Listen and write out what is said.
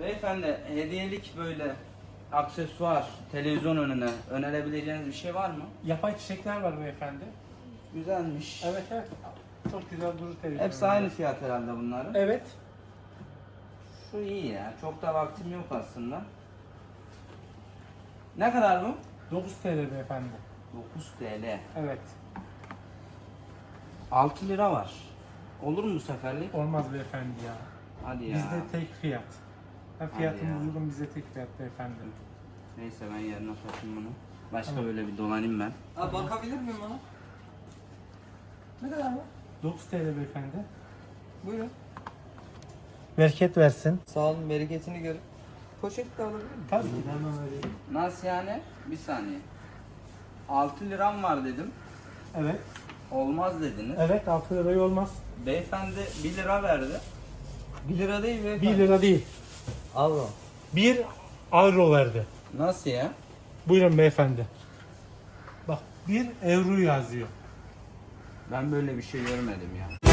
Beyefendi hediyelik böyle aksesuar televizyon önüne önerebileceğiniz bir şey var mı? Yapay çiçekler var beyefendi. Güzelmiş. Evet evet. Çok güzel durur televizyon. Hepsi aynı fiyat herhalde bunların. Evet. Şu iyi ya. Çok da vaktim yok aslında. Ne kadar bu? 9 TL beyefendi. 9 TL. Evet. 6 lira var. Olur mu bu seferlik? Olmaz beyefendi ya. Hadi ya. Bizde tek fiyat. Ha, ya. fiyatımız uygun bize tek fiyat beyefendi. Neyse ben yerine satayım bunu. Başka Tamam. böyle bir dolanayım ben. Abi bakabilir miyim ona? Ne kadar bu? 9 TL beyefendi. Buyurun. Bereket versin. Sağ olun bereketini görün. Poşet de alabilir miyim? Tabii ki hemen vereyim. Nasıl yani? Bir saniye. 6 liram var dedim. Evet. Olmaz dediniz. Evet 6 liraya olmaz. Beyefendi 1 lira verdi. 1 lira değil mi? 1 lira değil. Avro. 1 euro verdi. Nasıl ya? Buyurun beyefendi. Bak 1 euro yazıyor. Ben böyle bir şey görmedim ya.